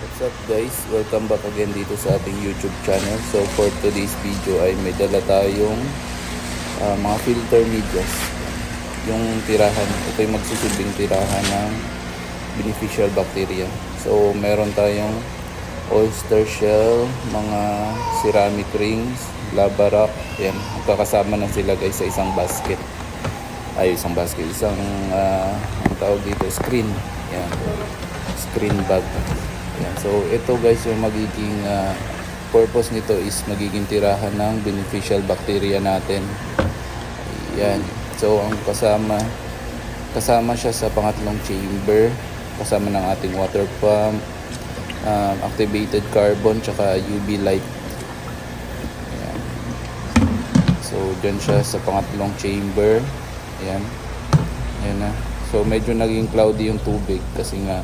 What's up guys? Welcome back again dito sa ating YouTube channel. So for today's video ay may dala tayong ah, mga filter medias. Yung tirahan, ito yung magsusilbing tirahan ng beneficial bacteria. So meron tayong oyster shell, mga ceramic rings, lava rock. Yan, magkakasama na sila guys sa isang basket. Ay, isang basket, isang ah, ang tawag dito, screen. Yan, screen bag. Yan. So ito guys yung magiging ah, purpose nito is magiging tirahan ng beneficial bacteria natin. Yan. So ang kasama kasama siya sa pangatlong chamber kasama ng ating water pump um, activated carbon tsaka UV light. Yan. So dyan siya sa pangatlong chamber. Ayan. Ayan na. So medyo naging cloudy yung tubig kasi nga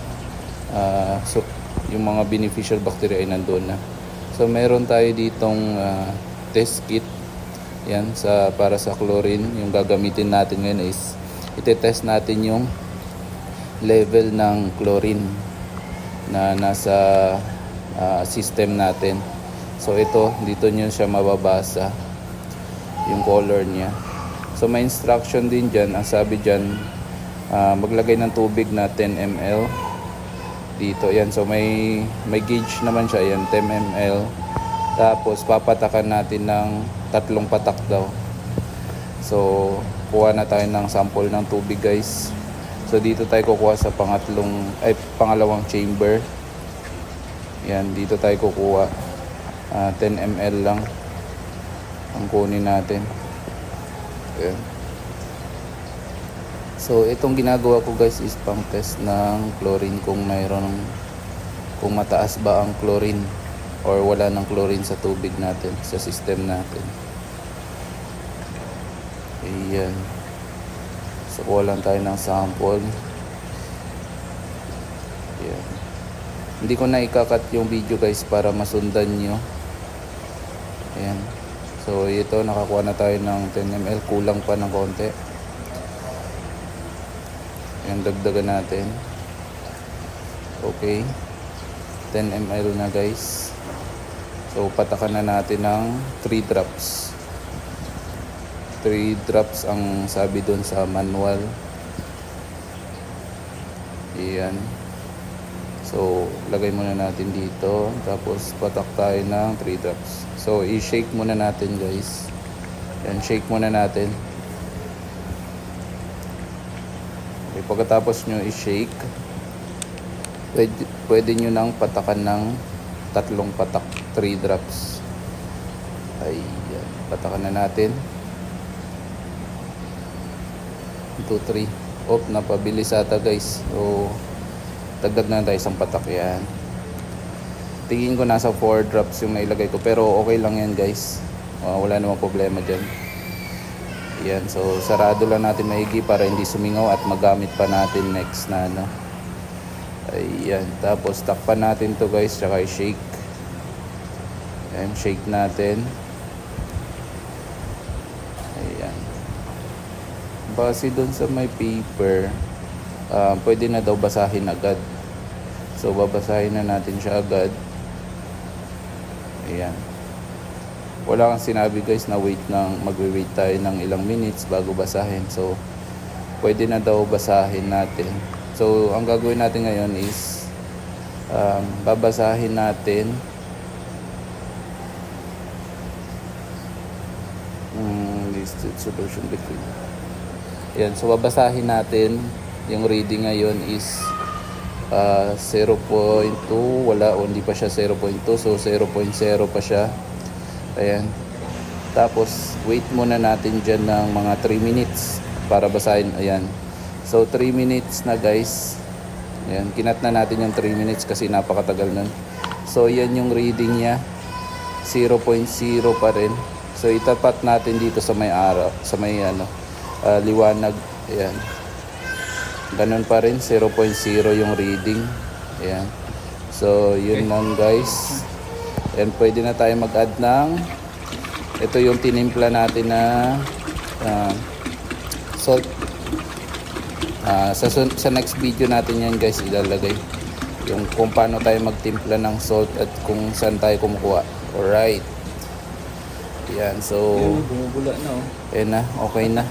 ah, so yung mga beneficial bacteria ay nandoon na. So meron tayo ditong ah, test kit yan sa para sa chlorine. Yung gagamitin natin ngayon is ite-test natin yung level ng chlorine na nasa ah, system natin. So ito dito niyo siya mababasa yung color niya. So may instruction din dyan. Ang sabi dyan, ah, maglagay ng tubig na 10 ml dito. Yan. So may, may gauge naman siya. Yan, 10 ml. Tapos papatakan natin ng tatlong patak daw. So kuha na tayo ng sample ng tubig guys. So dito tayo kukuha sa pangatlong, ay pangalawang chamber. Yan, dito tayo kukuha. Ah, 10 ml lang ang kunin natin. Ayan. So, itong ginagawa ko guys is pang test ng chlorine kung mayroon kung mataas ba ang chlorine or wala ng chlorine sa tubig natin, sa system natin. Ayan. So, kuha lang tayo ng sample. Ayan. Hindi ko na ikakat yung video guys para masundan nyo. Ayan. So ito nakakuha na tayo ng 10 ml, kulang pa ng konti. Ayan, dagdagan natin. Okay. 10 ml na guys. So patakan na natin ng 3 drops. 3 drops ang sabi doon sa manual. Ayan. So, lagay muna natin dito. Tapos, patak tayo ng 3 drops. So, i-shake muna natin guys. Yan, shake muna natin. Okay, pagkatapos nyo i-shake, pwede, pwede nyo nang patakan ng tatlong patak, 3 drops. Ayan, patakan na natin. 1, 2, 3. Oh, napabilis ata guys. So, dagdag na tayo isang patak yan tingin ko nasa 4 drops yung nailagay ko pero okay lang yan guys uh, wala namang problema dyan yan so sarado lang natin maigi para hindi sumingaw at magamit pa natin next na ano ayan tapos takpan natin to guys tsaka i-shake ayan shake natin ayan base dun sa may paper ah, pwede na daw basahin agad. So, babasahin na natin siya agad. Ayan. Wala kang sinabi guys na wait ng, magwe-wait tayo ng ilang minutes bago basahin. So, pwede na daw basahin natin. So, ang gagawin natin ngayon is um, babasahin natin. Mm, listed solution between. Ayan, so babasahin natin. Yung reading ngayon is uh, 0.2 wala o hindi pa siya 0.2 so 0.0 pa siya ayan. Tapos wait muna natin dyan ng mga 3 minutes para basahin. Ayan. So 3 minutes na guys. Ayan. Kinat na natin yung 3 minutes kasi napakatagal nun. So yan yung reading niya. 0.0 pa rin. So itapat natin dito sa may araw sa may ano ah, liwanag. Ayan. Ganun pa rin. 0.0 yung reading. Ayan. So yun lang guys and pwede na tayo mag add ng ito yung tinimpla natin na ah, salt Ah, sa, sa next video natin yan guys ilalagay yung kung paano tayo magtimpla ng salt at kung saan tayo kumukuha. Alright. Yan, so, Yun, bumubula na oh. eh na, okay na.